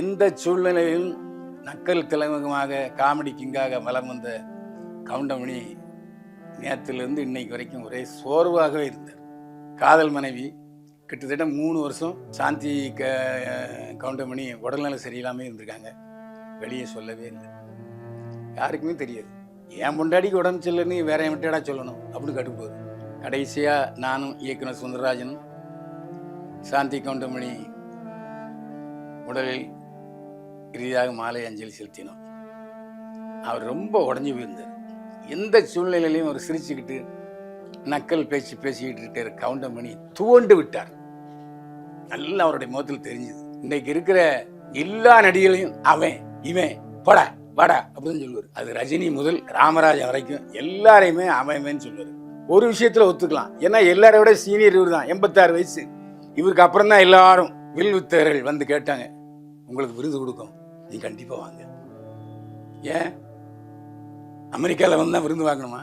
எந்த சூழ்நிலையிலும் நக்கல் தலைமுகமாக காமெடி கிங்காக வலம் வந்த கவுண்டமணி நேரத்திலிருந்து இன்னைக்கு வரைக்கும் ஒரே சோர்வாகவே இருந்தார். காதல் மனைவி கிட்டத்தட்ட மூணு வருஷம் சாந்தி க கவுண்டமணி உடல்நல சரியில்லாமல் இருந்திருக்காங்க. வெளியே சொல்லவே இல்லை. யாருக்குமே தெரியாது. என் பொண்டாடிக்கு உடம்பு சரியில்லைன்னு வேற என் விட்டடா சொல்லணும் அப்படின்னு கட்டுப்போகுது கடைசியாக நானும் இயக்குனர் சுந்தரராஜனும் சாந்தி கவுண்டமணி உடலில் இறுதியாக மாலை அஞ்சலி செலுத்தினோம். அவர் ரொம்ப உடஞ்சி போயிருந்தார் எந்த சூழ்நிலையிலையும் அவர் சிரிச்சுக்கிட்டு நக்கல் பேச்சு பேசிக்கிட்டு இருக்கிற கவுண்டமணி துவண்டு விட்டார். நல்லா அவருடைய முகத்தில் தெரிஞ்சுது. இன்னைக்கு இருக்கிற எல்லா நடிகர்களையும் அவன் இவன் படா வாடா அப்படின்னு சொல்லுவார். அது ரஜினி முதல் ராமராஜன் வரைக்கும் எல்லாரையுமே அவன் சொல்லுவார். ஒரு விஷயத்துல ஒத்துக்கலாம். ஏன்னா எல்லாரை விட சீனியர் இவர் தான் எண்பத்தாறு வயசு. இவருக்கு அப்புறம் தான் எல்லாரும் வில் வித்தர்கள் வந்து கேட்டாங்க. உங்களுக்கு விருது கொடுக்கும். நீ கண்டிப்பாக வாங்க. ஏன்? அமெரிக்காவில் வந்து தான் விருந்து வாங்கணுமா?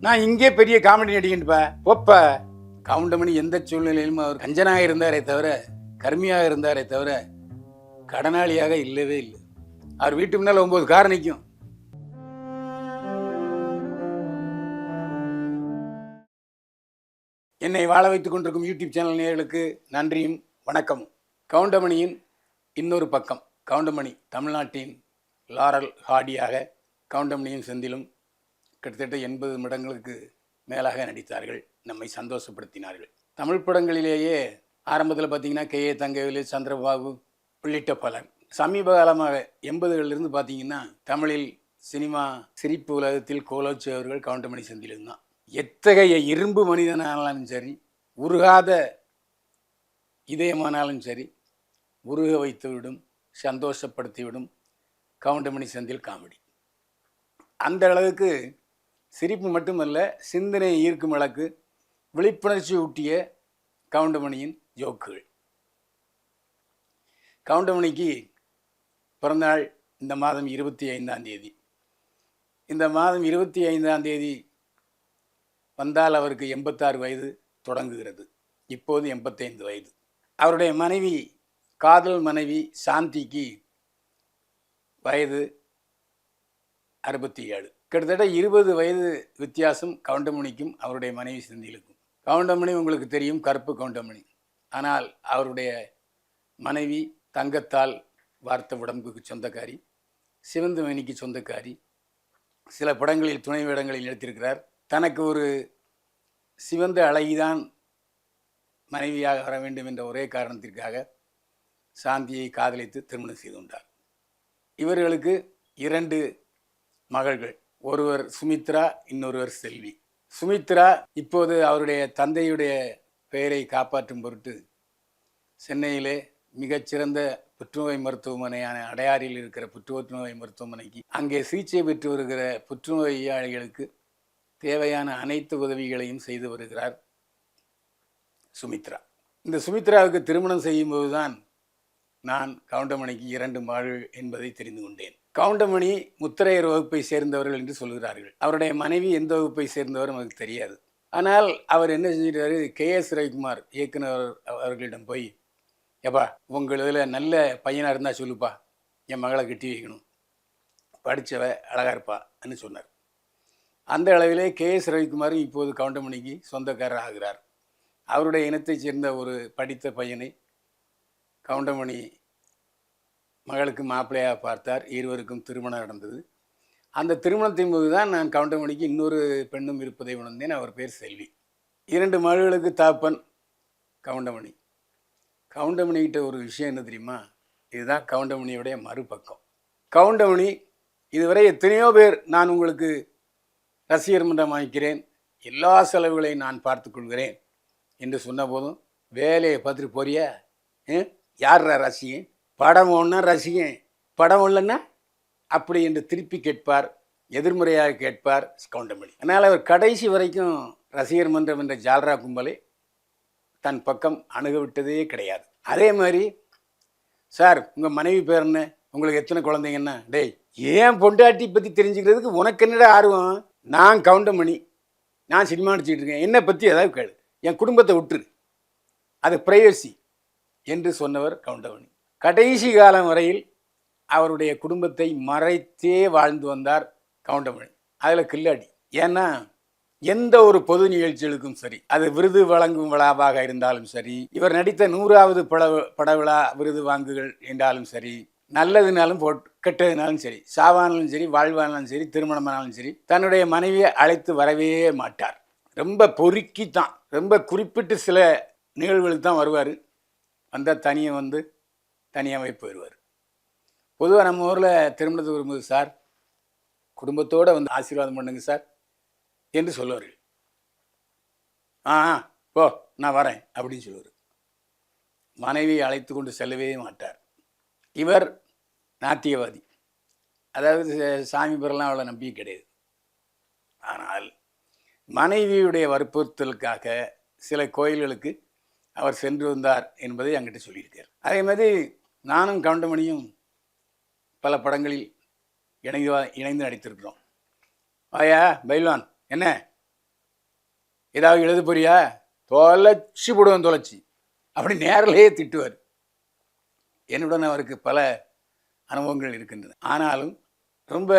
நான் இங்கே பெரிய காமெடி நடிகன்ப்பா ஒப்ப. கவுண்டமணி எந்த சூழ்நிலையிலும் அவர் கஞ்சனாக இருந்தாரே தவிர கர்மியாக இருந்தாரே தவிர கடனாளியாக இல்லவே இல்லை. அவர் வீட்டு முன்னால் ஒம்பது கார் நிற்கும் என்னை வாழ வைத்துக் கொண்டிருக்கும் யூடியூப் சேனல் நேர்களுக்கு நன்றியும் வணக்கமும். கவுண்டமணியின் இன்னொரு பக்கம். கவுண்டமணி தமிழ்நாட்டின் லாரல் ஹாடியாக கவுண்டமணியும் செந்திலும் கிட்டத்தட்ட எண்பது நிமிடங்களுக்கு மேலாக நடித்தார்கள். நம்மை சந்தோஷப்படுத்தினார்கள். தமிழ் படங்களிலேயே ஆரம்பத்தில் பார்த்தீங்கன்னா கே. ஏ. தங்கவேலு சந்திரபாபு உள்ளிட்ட பலர் சமீப காலமாக எண்பதுகளிலிருந்து பார்த்தீங்கன்னா தமிழில் சினிமா சிரிப்பு உலகத்தில் கோலோச்சி அவர்கள் கவுண்டமணி செந்திலும் தான். எத்தகைய இரும்பு மனிதனானாலும் சரி உருகாத இதயமானாலும் சரி உருக வைத்துவிடும் சந்தோஷப்படுத்திவிடும். கவுண்டமணி செந்தில் காமெடி. அந்த அளவுக்கு சிரிப்பு மட்டுமல்ல சிந்தனையை ஈர்க்கும் அளவுக்கு விழிப்புணர்ச்சி ஊட்டிய கவுண்டமணியின் ஜோக்குகள். கவுண்டமணிக்கு பிறந்தநாள் இந்த மாதம் இருபத்தி ஐந்தாம் தேதி. இந்த மாதம் இருபத்தி ஐந்தாம் தேதி வந்தால் அவருக்கு எண்பத்தாறு வயது தொடங்குகிறது. இப்போது எண்பத்தைந்து வயது. அவருடைய மனைவி காதல் மனைவி சாந்திக்கு வயது அறுபத்தி ஏழு. கிட்டத்தட்ட இருபது வயது வித்தியாசம் கவுண்டமணிக்கும் அவருடைய மனைவி செந்திலுக்கும். கவுண்டமணி உங்களுக்கு தெரியும் கருப்பு கவுண்டமணி. ஆனால் அவருடைய மனைவி தங்கத்தால் வார்த்த உடம்புக்கு சொந்தக்காரி சிவந்த மணிக்கு சொந்தக்காரி சில படங்களில் துணை வேடங்களில் நடித்திருக்கிறார். தனக்கு ஒரு சிவந்த அழகிதான் மனைவியாக வர வேண்டும் என்ற ஒரே காரணத்திற்காக சாந்தியை காதலித்து திருமணம் செய்து கொண்டார். இவர்களுக்கு இரண்டு மகள்கள் ஒருவர் சுமித்ரா இன்னொருவர் செல்வி. சுமித்ரா இப்போது அவருடைய தந்தையுடைய பெயரை காப்பாற்றும் பொருட்டு சென்னையிலே மிகச்சிறந்த புற்றுநோய் மருத்துவமனையான அடையாறில் இருக்கிற புற்றுநோய் மருத்துவமனைக்கு அங்கே சிகிச்சை பெற்று வருகிற புற்றுநோயாளிகளுக்கு தேவையான அனைத்து உதவிகளையும் செய்து வருகிறார் சுமித்ரா. இந்த சுமித்ராவுக்கு திருமணம் செய்யும்போது தான் நான் கவுண்டமணிக்கு இரண்டு மகள் என்பதை தெரிந்து கொண்டேன். கவுண்டமணி முத்திரையர் வகுப்பை சேர்ந்தவர்கள் என்று சொல்கிறார்கள். அவருடைய மனைவி எந்த வகுப்பை சேர்ந்தவர் நமக்கு தெரியாது. ஆனால் அவர் என்ன செஞ்சிட்டாரு? கே எஸ் ரவிக்குமார் இயக்குனர் அவர்களிடம் போய் எப்பா உங்கள் இதில் நல்ல பையனாக இருந்தால் சொல்லுப்பா. என் மகளை கட்டி வைக்கணும். படித்தவ அழகாக இருப்பான்னு சொன்னார். அந்த அளவிலே கே எஸ் ரவிக்குமாரும் இப்போது கவுண்டமணிக்கு சொந்தக்காரர் ஆகிறார் அவருடைய இனத்தைச் சேர்ந்த ஒரு படித்த பையனை கவுண்டமணி மகளுக்கு மாப்பிள்ளையாக பார்த்தார். இருவருக்கும் திருமணம் நடந்தது. அந்த திருமணத்தின் போது தான் நான் கவுண்டமணிக்கு இன்னொரு பெண்ணும் இருப்பதை உணர்ந்தேன். அவர் பேர் செல்வி. இரண்டு மகளுக்கு தாப்பன் கவுண்டமணி. கவுண்டமணிகிட்ட ஒரு விஷயம் என்ன தெரியுமா? இதுதான் கவுண்டமணியுடைய மறுபக்கம். கவுண்டமணி இதுவரை எத்தனையோ பேர் நான் உங்களுக்கு ரசிகர் மன்றம் வாங்கிக்கிறேன் எல்லா செலவுகளையும் நான் பார்த்துக்கொள்கிறேன் என்று சொன்ன போதும் வேலையை பார்த்துட்டு போறியா? யார்ரா ரசிகன்? படம் ஒன்றா ரசிகன். படம் இல்லைன்னா அப்படி என்று திருப்பி கேட்பார் எதிர்முறையாக கேட்பார் கவுண்டமணி. அதனால் அவர் கடைசி வரைக்கும் ரசிகர் மன்றம் என்ற ஜால்ரா கும்பலை தன் பக்கம் அணுக விட்டதே கிடையாது. அதே மாதிரி சார் உங்கள் மனைவி பேர் என்ன? உங்களுக்கு எத்தனை குழந்தைங்கன்னா? டேய் ஏன் பொண்டாட்டி பற்றி தெரிஞ்சுக்கிறதுக்கு உனக்கு என்னடா ஆர்வம்? நான் கவுண்டமணி. நான் சினிமா நடிச்சிட்டு இருக்கேன். என்னை பற்றி ஏதாவது கேளு. என் குடும்பத்தை விட்டுரு. அது ப்ரைவசி என்று சொன்னவர் கவுண்டவணி கடைசி காலம் வரையில் அவருடைய குடும்பத்தை மறைத்தே வாழ்ந்து வந்தார் கவுண்டமணி. அதில் கில்லாடி. ஏன்னா எந்த ஒரு பொது நிகழ்ச்சிகளுக்கும் சரி அது விருது வழங்கும் விழாவாக இருந்தாலும் சரி இவர் நடித்த நூறாவது பட பட விழா விருது வாங்குகள் என்றாலும் சரி நல்லதுனாலும் போட் கெட்டதுனாலும் சரி சாவானாலும் சரி வாழ்வானாலும் சரி திருமணமானாலும் சரி தன்னுடைய மனைவியை அழைத்து வரவே மாட்டார். ரொம்ப பொறுக்கி தான் ரொம்ப குறிப்பிட்டு சில நிகழ்வுகளுக்கு தான் வருவார். வந்தால் தனியாக வந்து தனியாகவே போயிடுவார் பொதுவாக நம்ம ஊரில் திருமணத்துக்கு வரும்போது சார் குடும்பத்தோடு வந்து ஆசீர்வாதம் பண்ணுங்க சார் என்று சொல்லுவார்கள். ஆ ஆ, போ நான் வரேன் அப்படின்னு சொல்லுவார். மனைவியை அழைத்து கொண்டு செல்லவே மாட்டார். இவர் நாத்தியவாதி அதாவது சாமி பெறலாம் அவ்வளோ நம்பியும் கிடையாது. ஆனால் மனைவியுடைய வற்புறுத்தலுக்காக சில கோயில்களுக்கு அவர் சென்று வந்தார் என்பதை அங்கிட்டு சொல்லியிருக்கார். அதே மாதிரி நானும் கவுண்டமணியும் பல படங்களில் இணைந்து இணைந்து நடித்திருக்கிறோம். ஆயா பைல்வான் என்ன? ஏதாவது எழுத போறியா? தொலைச்சி போடுவேன் தொலைச்சி. அப்படி நேரிலேயே திட்டுவார். என்னுடன் அவருக்கு பல அனுபவங்கள் இருக்கின்றன. ஆனாலும் ரொம்ப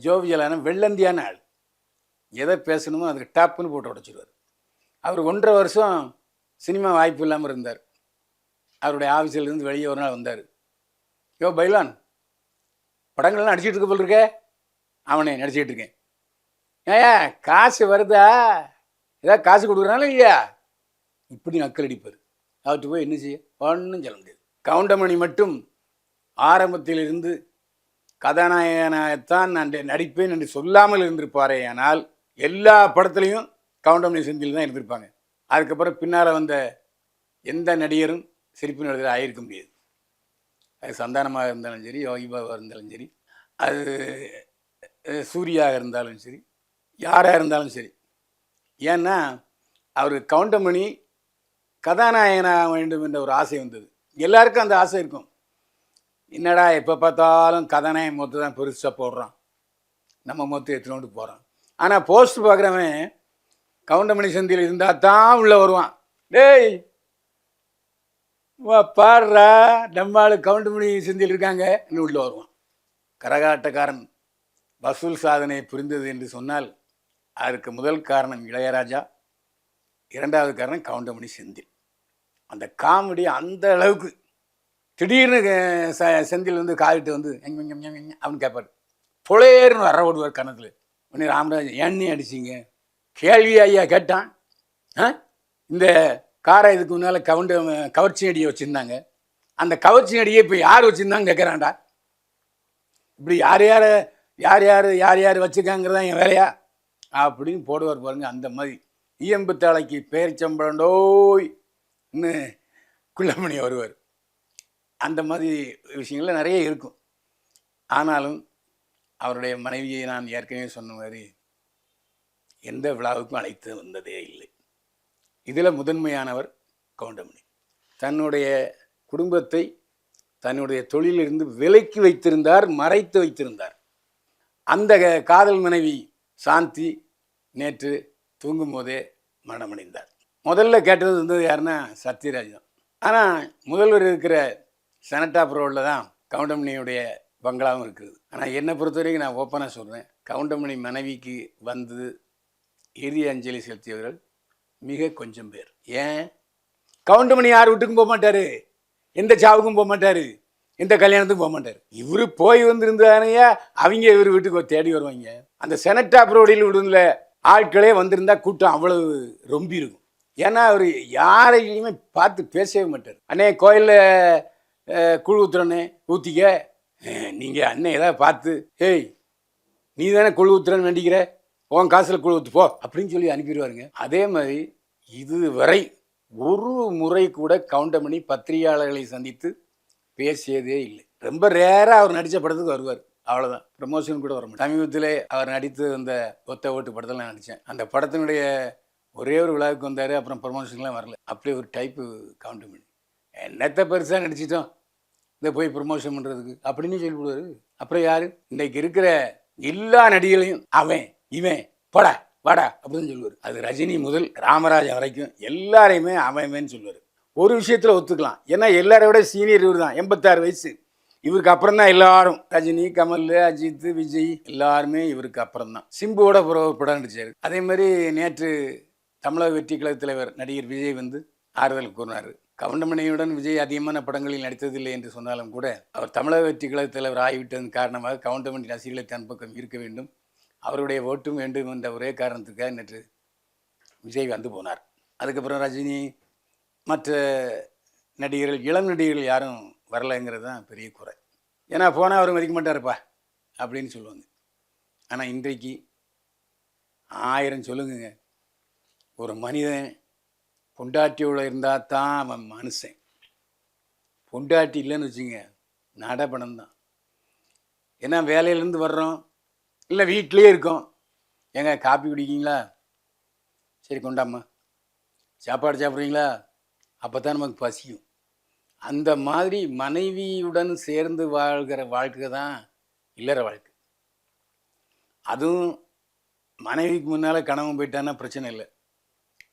ஜோவியலான வெள்ளந்தியான ஆள். எதை பேசணுமோ அதுக்கு டாப்புன்னு போட்டு உடச்சிடுவார் அவர் ஒன்றரை வருஷம் சினிமா வாய்ப்பு இல்லாமல் இருந்தார். அவருடைய ஆஃபீஸிலேருந்து வெளியே ஒரு நாள் வந்தார். யோ பைலான் படங்கள்லாம் நடிச்சிட்டு இருக்க போல் இருக்கே. அவனே நடிச்சிட்டு இருக்கேன். ஏயா காசு வருதா? ஏதாவது காசு கொடுக்குறாங்களா இல்லையா? இப்படி நக்கல் அடிப்பார். அவர்கிட்ட போய் என்ன செய்ய? ஒன்றும் சொல்ல முடியாது. கவுண்டமணி மட்டும் ஆரம்பத்திலிருந்து கதாநாயகனாகத்தான் நான் நடிப்பேன் என்று சொல்லாமல் இருந்திருப்பாரே ஆனால் எல்லா படத்துலையும் கவுண்டமணி செந்தில் தான் இருந்திருப்பாங்க. அதுக்கப்புறம் பின்னால் வந்த எந்த நடிகரும் சிரிப்பு நடிகர் ஆகியிருக்க முடியாது. அது சந்தானமாக இருந்தாலும் சரி யோகிபாவாக இருந்தாலும் சரி அது சூர்யாக இருந்தாலும் சரி யாராக இருந்தாலும் சரி. ஏன்னா அவர் கவுண்டமணி கதாநாயகனாக வேண்டும் என்ற ஒரு ஆசை வந்தது. எல்லாருக்கும் அந்த ஆசை இருக்கும். என்னடா எப்போ பார்த்தாலும் கதாநாயகன் மொத்தம் தான் பெருசாக போடுறான். நம்ம மொத்தம் எடுத்துகிட்டு போகிறான் ஆனால் போஸ்ட் பார்க்குறவன் கவுண்டமணி சந்தியில் இருந்தால் தான் உள்ளே வருவான். டேய் வா பாடுறா. நம்ம கவுண்டமணி சந்தியில் இருக்காங்க. இன்னும் உள்ளே வருவான். கரகாட்டக்காரன் வசூல் சாதனை புரிந்தது என்று சொன்னால் அதற்கு முதல் காரணம் இளையராஜா இரண்டாவது காரணம் கவுண்டமணி செந்தில். அந்த காமெடி அந்த அளவுக்கு. திடீர்னு ச- செந்தில் வந்து காவிட்டு வந்து எங்க அப்படின்னு கேட்பார் புலையேறுன்னு வர ஓடுவார் கணத்தில் உடனே ராமராஜ் எண்ணி அடிச்சிங்க? கேள்வி ஐயா கேட்டான். ஆ? இந்த காரை இதுக்கு முன்னால் கவுண்ட கவர்ச்சி அடியை வச்சுருந்தாங்க. அந்த கவர்ச்சி அடியை இப்போ யார் வச்சுருந்தாங்க கேட்குறான்டா இப்படி யார் யார் யார் யார் யார் யார் வச்சுருக்காங்கிறதா என் வேலையா? அப்படின்னு போடுவார் பாருங்க அந்த மாதிரி. இயம்பு தலைக்கு பேரிச்சம்பழண்டோய் இன்னும் குள்ளமணி வருவார். அந்த மாதிரி விஷயங்கள்ல நிறைய இருக்கும். ஆனாலும் அவருடைய மனைவியை நான் ஏற்கனவே சொன்ன மாதிரி எந்த விழாவுக்கும் அழைத்து வந்ததே இல்லை. இதில் முதன்மையானவர் கவுண்டமணி. தன்னுடைய குடும்பத்தை தன்னுடைய தொழிலிருந்து விலக்கி வைத்திருந்தார் மறைத்து வைத்திருந்தார். அந்த காதல் மனைவி சாந்தி நேற்று தூங்கும் போதே மரணமடைந்தார். முதல்ல கேட்டது இருந்தது யாருன்னா சத்யராஜ் தான். ஆனால் முதல்வர் இருக்கிற செனட்டாப் ரோடில் தான் கவுண்டமணியுடைய பங்களாவும் இருக்குது. ஆனால் என்னை பொறுத்த வரைக்கும் நான் ஓப்பனாக சொல்கிறேன் கவுண்டமணி மனைவிக்கு வந்து இறுதி அஞ்சலி செலுத்தியவர்கள் மிக கொஞ்சம் பேர். ஏன்? கவுண்டமணி யார் வீட்டுக்கும் போக மாட்டாரு? எந்த சாவுக்கும் போக மாட்டாரு? எந்த கல்யாணத்துக்கும் போக மாட்டார்? இவரு போய் வந்திருந்தானையா அவங்க இவர் வீட்டுக்கு தேடி வருவாங்க. அந்த செனட்டாப் ரோடில் விடுல ஆட்களே வந்திருந்தா கூட்டம் அவ்வளவு ரொம்பி இருக்கும். ஏன்னா அவர் யாரையுமே பார்த்து பேசவே மாட்டார். அண்ணே கோயிலில் குழு ஊத்துறனே ஊற்றிக்க நீங்கள் அண்ணன் ஏதாவது பார்த்து ஏய் நீ தானே குழு ஊத்துறன்னு வேண்டிக்கிற? உன் காசில் கொடுத்து போ அப்படின்னு சொல்லி அனுப்பிடுவாருங்க. அதே மாதிரி இதுவரை ஒரு முறை கூட கவுண்டமணி பத்திரிகையாளர்களை சந்தித்து பேசியதே இல்லை. ரொம்ப ரேராக அவர் நடித்த படத்துக்கு வருவார். அவ்வளோதான் ப்ரமோஷன் கூட வர சமீபத்தில் அவர் நடித்து அந்த ஒத்த ஓட்டு படத்தில் நான் நடித்தேன் அந்த படத்தினுடைய ஒரே ஒரு விழாவுக்கு வந்தார் அப்புறம் ப்ரமோஷன்லாம் வரல. அப்படி ஒரு டைப்பு கவுண்டமணி. என்னத்தை பெருசாக நடிச்சிட்டோம். இந்த போய் ப்ரமோஷன் பண்ணுறதுக்கு அப்படின்னு சொல்லிவிடுவார். அப்புறம் யார்? இன்றைக்கு இருக்கிற எல்லா நடிகளையும் அவன் இவன் பட வாடா அப்படின்னு சொல்லுவார். அது ரஜினி முதல் ராமராஜன் வரைக்கும் எல்லாரையுமே அமைமேன்னு சொல்லுவார். ஒரு விஷயத்தில் ஒத்துக்கலாம். ஏன்னா எல்லாரை விட சீனியர் இவர் தான். எண்பத்தாறு வயசு. இவருக்கு அப்புறம் தான் எல்லாரும் ரஜினி கமல் அஜித் விஜய் எல்லாருமே இவருக்கு அப்புறம் தான். சிம்புவோட புற- படம் நடிச்சார். அதே மாதிரி நேற்று தமிழக வெற்றி கழக தலைவர் நடிகர் விஜய் வந்து ஆறுதல் கூறினார். கவுண்டமணியுடன் விஜய் அதிகமான படங்களில் நடித்ததில்லை என்று சொன்னாலும் கூட அவர் தமிழக வெற்றி கழக தலைவர் ஆகிவிட்டதன் காரணமாக கவுண்டமணி ரசிகர்களை தன் பக்கம் இருக்க வேண்டும். அவருடைய ஓட்டும் வேண்டும் என்ற ஒரே காரணத்துக்காக நேற்று விஜய் வந்து போனார். அதுக்கப்புறம் ரஜினி மற்ற நடிகர்கள் இளம் நடிகர்கள் யாரும் வரலைங்கிறது தான் பெரிய குறை. ஏன்னா போனால் அவர் மதிக்க மாட்டார்ப்பா அப்படின்னு சொல்லுவாங்க. ஆனால் இன்றைக்கு ஆயிரம் சொல்லுங்க ஒரு மனிதன் பொண்டாட்டியோட இருந்தால் தான் அவன் மனுஷன். பொண்டாட்டி இல்லைன்னு வச்சுங்க நடப்பணம் தான் ஏன்னா வேலையிலேருந்து வர்றோம் இல்லை வீட்டிலே இருக்கோம். ஏங்க காப்பி குடிக்கிங்களா சரி கொண்டாம்மா. சாப்பாடு சாப்பிட்றீங்களா? அப்போ தான் நமக்கு பசியும். அந்த மாதிரி மனைவியுடன் சேர்ந்து வாழ்கிற வாழ்க்கை தான் இல்லற வாழ்க்கை. அதுவும் மனைவிக்கு முன்னால் கணவன் போயிட்டான்னா பிரச்சனை இல்லை.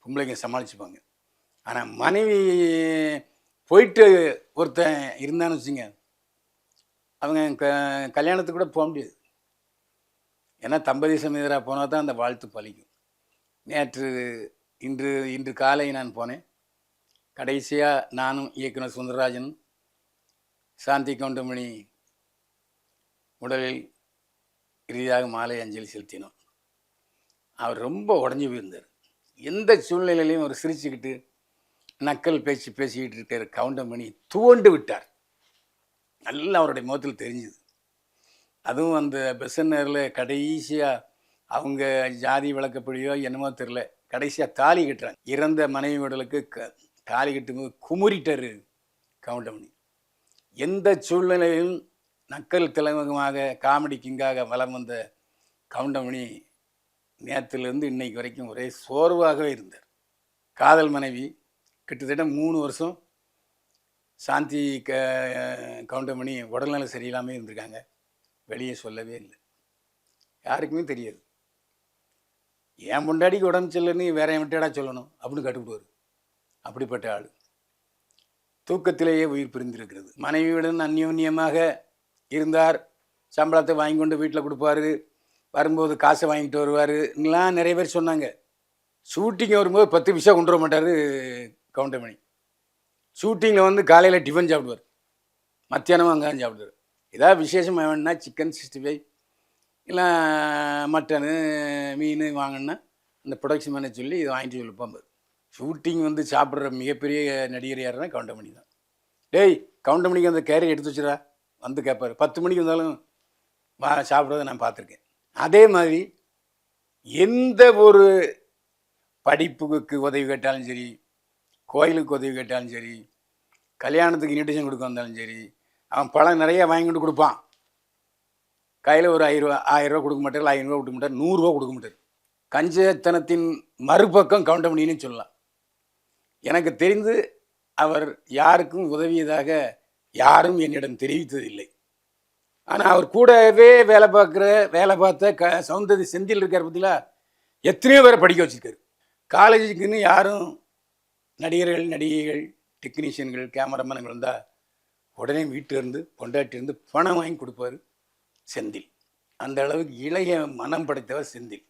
பொம்பளைங்க சமாளிச்சுப்பாங்க. ஆனால் மனைவி போயிட்டு ஒருத்தன் இருந்தான்னு வச்சுங்க அவங்க க கல்யாணத்துக்கு கூட போக முடியாது. ஏன்னா தம்பதி சமேதராக போனால் தான் அந்த வாழ்த்து பலிக்கும். நேற்று இன்று இன்று காலை நான் போனேன். கடைசியாக நானும் இயக்குனர் சுந்தரராஜன் சாந்தி கவுண்டமணி உடலில் இறுதியாக மாலை அஞ்சலி செலுத்தினோம். அவர் ரொம்ப உடஞ்சி போயிருந்தார். எந்த சூழ்நிலையிலையும் அவர் சிரிச்சுக்கிட்டு நக்கல் பேச்சு பேசிக்கிட்டு இருக்கிற கவுண்டமணி துவண்டு விட்டார். நல்லா அவருடைய முகத்தில் தெரிஞ்சுது. அதுவும் அந்த பெசன்னரில் கடைசியாக அவங்க ஜாதி விளக்கப்படியோ என்னமோ தெரில கடைசியாக தாலி கட்டுறாங்க. இறந்த மனைவி உடலுக்கு க தாலி கட்டும்போது குமுறிட்டார் கவுண்டமணி. எந்த சூழ்நிலையிலும் நக்கல் தலைமுகமாக காமெடி கிங்காக வலம் வந்த கவுண்டமணி நேற்றுலேருந்து இன்னைக்கு வரைக்கும் ஒரே சோர்வாகவே இருந்தார். காதல் மனைவி கிட்டத்தட்ட மூணு வருஷம் சாந்தி க கவுண்டமணி உடல்நலம் சரியில்லாமல் இருந்திருக்காங்க. வெளியே சொல்லவே இல்லை. யாருக்குமே தெரியாது. என் முண்டாடிக்கு உடம்பு சரியில்லைன்னு வேற என் விட்டடா சொல்லணும் அப்படின்னு கட்டுப்படுவார். அப்படிப்பட்ட ஆள். தூக்கத்திலேயே உயிர் பிரிந்திருக்கிறது. மனைவியுடன் அந்யோன்யமாக இருந்தார். சம்பளத்தை வாங்கி கொண்டு வீட்டில் கொடுப்பாரு. வரும்போது காசை வாங்கிட்டு வருவாருலாம் நிறைய பேர் சொன்னாங்க. ஷூட்டிங் வரும்போது பத்து பைசா கொண்டு வர மாட்டார் கவுண்டமணி. ஷூட்டிங்கில் வந்து காலையில் டிஃபன் சாப்பிடுவார். மத்தியானமும் அங்கே சாப்பிடுவார். ஏதாவது விசேஷமாக வேணும்னா சிக்கன் சிக்ஸ்டி ஃபைவ் இல்லை மட்டனு மீன் வாங்கினா அந்த ப்ரொடக்ஷன் மேனே சொல்லி இதை வாங்கிட்டு சொல்லிப்பாம்பு ஷூட்டிங் வந்து சாப்பிட்ற மிகப்பெரிய நடிகர் யாருன்னா கவுண்டமணி தான். டேய் கவுண்டமணிக்கு அந்த கேரி எடுத்து வச்சுடா. வந்து கேட்பார் பத்து மணிக்கு வந்தாலும் வா சாப்பிட்றத நான் பார்த்துருக்கேன். அதே மாதிரி எந்த ஒரு படிப்புக்கு உதவி கேட்டாலும் சரி கோயிலுக்கு உதவி கேட்டாலும் சரி கல்யாணத்துக்கு இன்விடேஷன் கொடுக்க வந்தாலும் சரி அவன் பழம் நிறைய வாங்கிட்டு கொடுப்பான். கையில் ஒரு ஆயிரம் ஆயிரம் ரூபா கொடுக்க மாட்டார் ஐநூறுரூவா கொடுக்க மாட்டார் நூறுரூவா கொடுக்க மாட்டார் கஞ்சத்தனத்தின் மறுபக்கம் கவுண்டமணின்னு சொல்லலாம். எனக்கு தெரிந்து அவர் யாருக்கும் உதவியதாக யாரும் என்னிடம் தெரிவித்ததில்லை. ஆனால் அவர் கூடவே வேலை பார்க்குற வேலை பார்த்த க சௌந்தரி செந்தில் இருக்கார் பார்த்தீங்களா எத்தனையோ பேரை படிக்க வச்சுருக்காரு. காலேஜுக்குன்னு யாரும் நடிகர்கள் நடிகைகள் டெக்னீஷியன்கள் கேமராமேன்கள் வந்தால் உடனே வீட்டிலேருந்து பொண்டாட்டிலேருந்து பணம் வாங்கி கொடுப்பாரு செந்தில். அந்த அளவுக்கு இளைய மனம் படைத்தவர் செந்தில்.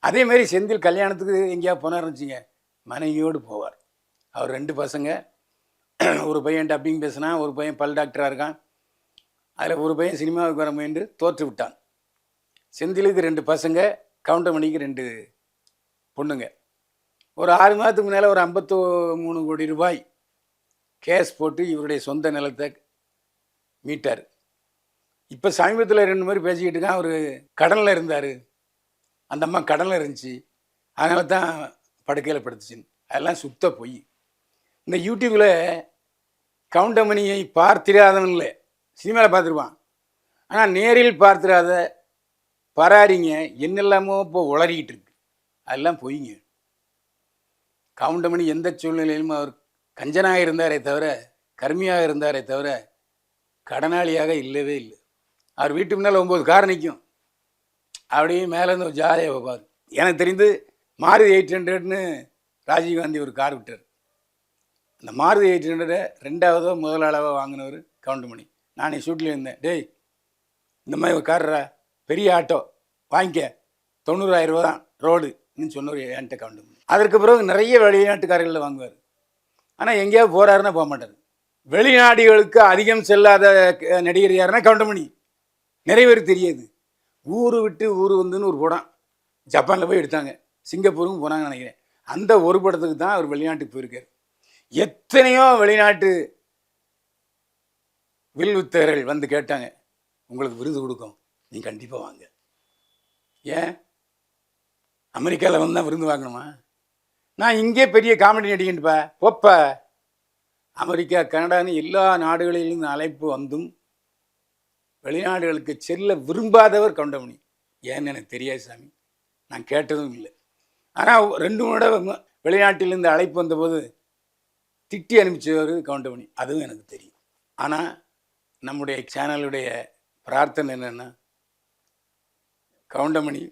அதே மாதிரி செந்தில் கல்யாணத்துக்கு எங்கேயா போனார் வச்சுங்க மனைவியோடு போவார். அவர் ரெண்டு பசங்க. ஒரு பையன் டப்பிங் பேசினா ஒரு பையன் பல் டாக்டராக இருக்கான். அதில் ஒரு பையன் சினிமாவுக்கு வர முயன்று தோற்று விட்டான். செந்திலுக்கு ரெண்டு பசங்க கவுண்டமணிக்கு ரெண்டு பொண்ணுங்க. ஒரு ஆறு மாதத்துக்கு முன்னால் ஒரு ஐம்பத்தோ மூணு கோடி ரூபாய் கேஸ் போட்டு இவருடைய சொந்த நிலத்தை மீட்டார். இப்போ சமீபத்தில் ரெண்டு மாதிரி பேசிக்கிட்டு இருக்கான் அவர் கடனில் இருந்தார். அந்த அம்மா கடனில் இருந்துச்சு. அதனால தான் படுக்கையில் படுத்துச்சுன்னு. அதெல்லாம் சுத்த பொய். இந்த யூடியூப்பில் கவுண்டமணியை பார்த்திராதவன் இல்லை. சினிமாவில் பார்த்துருப்பான். ஆனால் நேரில் பார்த்திராத பராரிங்க என்னெல்லாமோ இப்போ உளறிக்கிட்டு இருக்கு. அதெல்லாம் பொய்ங்க. கவுண்டமணி எந்த சூழ்நிலையிலும் அவர் கஞ்சனாக இருந்தாரே தவிர கர்மியாக இருந்தாரே தவிர கடனாளியாக இல்லவே இல்லை. அவர் வீட்டு முன்னால் ஒம்பது கார் நிற்கும் அப்படியே மேலேருந்து ஒரு ஜாலியாக வைப்பார் எனக்கு தெரிந்து மாருதி எயிட் ஹண்ட்ரட்னு ராஜீவ்காந்தி ஒரு கார் விட்டார். அந்த மாருதி எயிட் ஹண்ட்ரடை ரெண்டாவதோ முதலாளவோ வாங்கினவர் கவுண்டமணி. நான் ஷூட்டில் இருந்தேன். டேய் இந்த மாதிரி ஒரு கார்ரா? பெரிய ஆட்டோ வாங்கிக்க. தொண்ணூறாயிரம் ரூபா தான் ரோடுன்னு சொன்னவர் என்கிட்ட கவுண்டமணி. அதற்கு பிறகு நிறைய வெளிநாட்டுக்காரர்களில் வாங்குவார். ஆனால் எங்கேயாவது போகிறாருன்னா போக மாட்டார். வெளிநாடுகளுக்கு அதிகம் செல்லாத நடிகர் யாருன்னா கவுண்டமணி. நிறைய பேர் தெரியாது. ஊர் விட்டு ஊர் வந்துன்னு ஒரு படம் ஜப்பானில் போய் எடுத்தாங்க. சிங்கப்பூருக்கும் போனாங்கன்னு நினைக்கிறேன். அந்த ஒரு படத்துக்கு தான் அவர் வெளிநாட்டுக்கு போயிருக்கார். எத்தனையோ வெளிநாட்டு வில்வித்தர்கள் வந்து கேட்டாங்க உங்களுக்கு விருது கொடுக்கும். நீ கண்டிப்பாக வாங்க. ஏன்? அமெரிக்காவில் வந்து தான் விருது வாங்கணுமா? நான் இங்கே பெரிய காமெடி நடிகன்ப்பா போப்பா அமெரிக்கா கனடான்னு எல்லா நாடுகளிலும் அழைப்பு வந்தும் வெளிநாடுகளுக்கு செல்ல விரும்பாதவர் கவுண்டமணி. ஏன்னு எனக்கு தெரியாது சாமி. நான் கேட்டதும் இல்லை. ஆனால் ரெண்டு மூணு தடவை வெளிநாட்டிலிருந்து அழைப்பு வந்தபோது திட்டி அனுப்பிச்சவர் கவுண்டமணி. அதுவும் எனக்கு தெரியும். ஆனால் நம்முடைய சேனலுடைய பிரார்த்தனை என்னென்னா கவுண்டமணி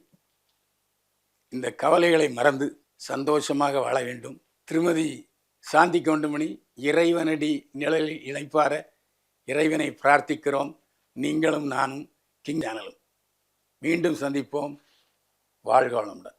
இந்த கவலைகளை மறந்து சந்தோஷமாக வாழ வேண்டும். திருமதி சாந்தி கவுண்டமணி இறைவனடி நிழலில் இணைப்பார இறைவனை பிரார்த்திக்கிறோம். நீங்களும் நானும் கிங் சேனலும். மீண்டும் சந்திப்போம். வாழ்க வளமுடன்.